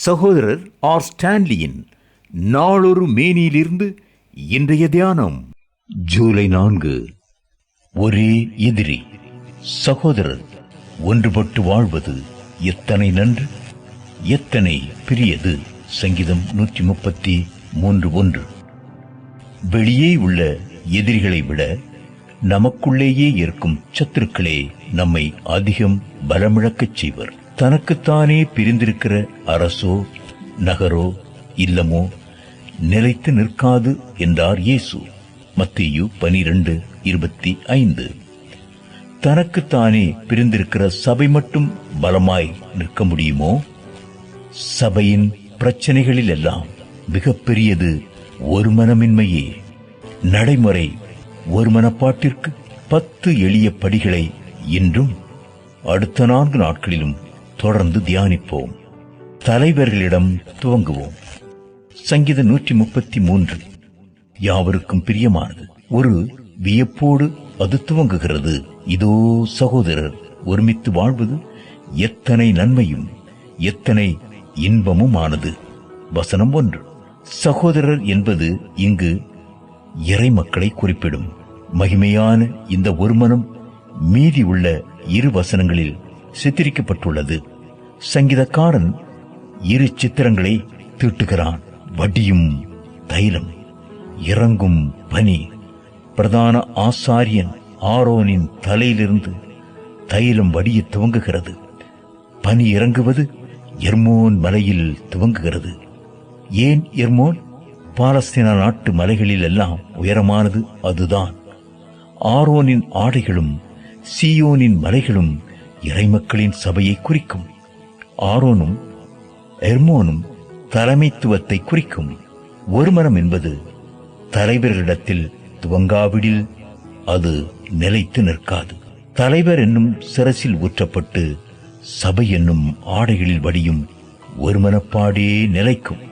சகோதரர் ஆர் ஸ்டான்லியின் நாளொரு மேனியிலிருந்து இன்றைய தியானம். ஜூலை நான்கு ஒரே எதிரி. சகோதரர் ஒன்றுபட்டு வாழ்வது எத்தனை நன்று? எத்தனை பிரியது? சங்கீதம் நூற்றி முப்பத்தி மூன்று ஒன்று. வெளியே உள்ள எதிரிகளை விட நமக்குள்ளேயே இருக்கும் சத்துருக்களே நம்மை அதிகம் பலமிழக்கச் செய்வர். தனக்குத்தானே பிரிந்திருக்கிற அரசோ நகரோ இல்லமோ நிலைத்து நிற்காது என்றார் இயேசு. மத்தியு பனிரெண்டு இருபத்தி ஐந்து. தனக்குத்தானே பிரிந்திருக்கிற சபை மட்டும் பலமாய் நிற்க முடியுமோ? சபையின் பிரச்சனைகளில் எல்லாம் மிகப்பெரியது ஒரு மனமின்மையே நடைமுறை ஒரு மனப்பாட்டிற்கு பத்து எளிய படிகளை இன்றும் அடுத்த நான்கு நாட்களிலும் தொடர்ந்து தியானிப்போம். தலைவர்களிடம் துவங்குவோம். சங்கீத நூற்றி முப்பத்தி மூன்று யாவருக்கும் பிரியமானது. ஒரு வியப்போடு அது துவங்குகிறது. இதோ சகோதரர் ஒருமித்து வாழ்வது எத்தனை நன்மையும் எத்தனை இன்பமும் ஆனது வசனம் ஒன்று. சகோதரர் என்பது இங்கு இறை மக்களை குறிப்பிடும். மகிமையான இந்த ஒருமனம் மீதி உள்ள இரு வசனங்களில் சித்தரிக்கப்பட்டுள்ளது. சங்கீதக்காரன் இரு சித்திரங்களை தீட்டுகிறான். வடியும் தைலம் இறங்கும் பனி. பிரதான ஆசாரியன் ஆரோனின் தலையிலிருந்து தைலம் வடிய துவங்குகிறது. பனி இறங்குவது எர்மோன் மலையில் துவங்குகிறது. ஏன் எர்மோன்? பாலஸ்தீன நாட்டு மலைகளில் எல்லாம் உயரமானது அதுதான். ஆரோனின் ஆடைகளும் சீயோனின் மலைகளும் இறைமக்களின் சபையை குறிக்கும். ஆரோனும் எர்மோனும் தலைமைத்துவத்தை குறிக்கும். ஒருமனம் என்பது தலைவர்களிடத்தில் துவங்காவிடில் அது நிலைத்து நிற்காது. தலைவர் என்னும் சிரசில் ஊற்றப்பட்டு சபை என்னும் ஆடைகளில் வடியும் ஒருமனப்பாடே நிலைக்கும்.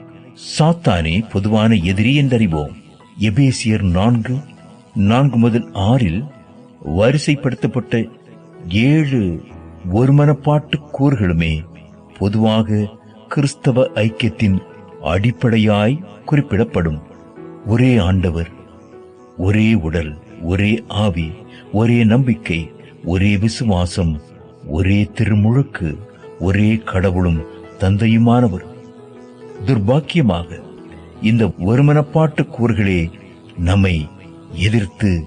சாத்தானே பொதுவான எதிரி என்றறிவோம். எபேசியர் நான்கு நான்கு முதல் ஆறில் வரிசைப்படுத்தப்பட்ட ஏழு ஒருமனப்பாட்டு கூறுகளுமே பொதுவாக கிறிஸ்தவ ஐக்கியத்தின் அடிப்படையாய் குறிப்பிடப்படும். ஒரே ஆண்டவர் ஒரே உடல் ஒரே ஆவி ஒரே நம்பிக்கை ஒரே விசுவாசம் ஒரே திருமுழுக்கு ஒரே கடவுளும் தந்தையுமானவர். துர்பாக்கியமாக இந்த ஒருமனப்பாட்டு கூறுகளே நம்மை எதிர்த்து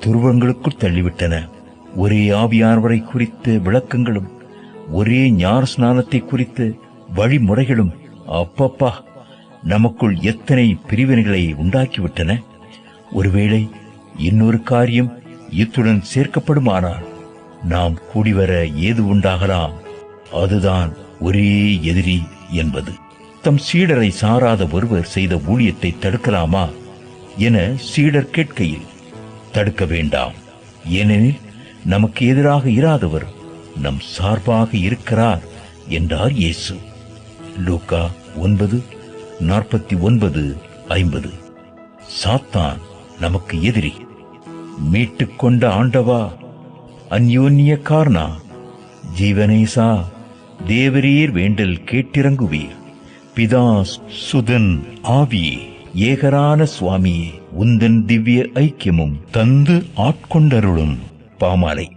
துருவங்களுக்குள் தள்ளிவிட்டன. ஒரே ஆவியானவரை குறித்த விளக்கங்களும் ஒரே ஞான ஸ்நானத்தை குறித்த வழிமுறைகளும் அப்பப்பா நமக்குள் எத்தனை பிரிவினைகளை உண்டாக்கிவிட்டன. ஒருவேளை இன்னொரு காரியம் இத்துடன் சேர்க்கப்படுமானால் நாம் கூடிவர ஏது உண்டாகலாம்? அதுதான் ஒரே எதிரி என்பது. தம் சீடரை சாராத ஒருவர் செய்த ஊழியத்தை தடுக்கலாமா? என சீடர் கேட்கையில் தடுக்க வேண்டாம். ஏனெனில் நமக்கு எதிராக இராதவர் நம் சார்பாக இருக்கிறார் என்றார் இயேசு. லூக்கா ஒன்பது நாற்பத்தி ஒன்பது ஐம்பது. சாத்தான் நமக்கு எதிரி. மீட்டுக்கொண்ட ஆண்டவா அந்யோன்ய காரணா ஜீவனேசா தேவரீர் வேண்டல் கேட்டிறங்குவீர். பிதா சுதன் ஆவியே ஏகரான சுவாமியே உந்தன் திவ்ய ஐக்கியமும் தந்து ஆட்கொண்டருளும். பாமாலை